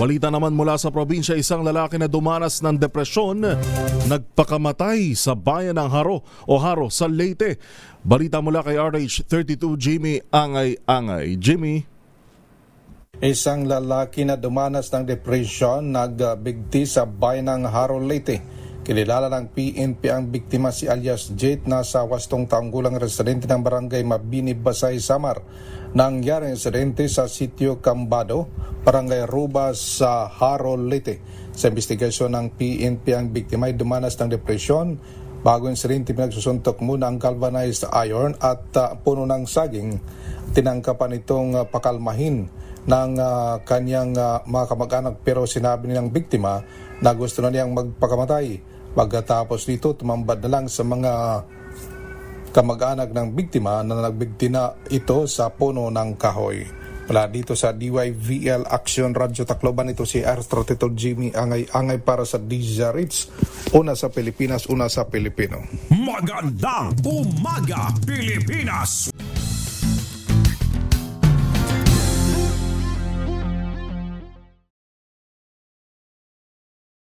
Balita naman mula sa probinsya, isang lalaki na dumanas ng depresyon, nagpakamatay sa bayan ng Haro o Haro sa Leyte. Balita mula kay RH32 Jimmy Angay-Angay. Jimmy? Isang lalaki na dumanas ng depression nagbigti sa bayan ng Haro Leyte. Kilala ng PNP ang biktima si alias Jade na sa wastong taong gulang residente ng barangay Mabini, Basay, Samar. Nangyari ang insidente sa sitio Cambado, barangay Rubas sa Haro Leyte. Sa investigasyon ng PNP ang biktima ay dumanas ng depresyon Bago insidente, pinagsusuntok muna ang galvanized iron at uh, puno ng saging. Tinangkapan itong uh, pakalmahin ng uh, kanyang uh, mga kamag-anak pero sinabi nilang biktima na gusto na niyang magpakamatay. Pagkatapos nito, tumambad na lang sa mga kamag-anak ng biktima na nagbigti na ito sa puno ng kahoy. Wala dito sa DYVL Action Radio Tacloban ito si R32 Jimmy Angay-Angay para sa DJ. Una sa Pilipinas, una sa Pilipino. Magandang umaga, Pilipinas!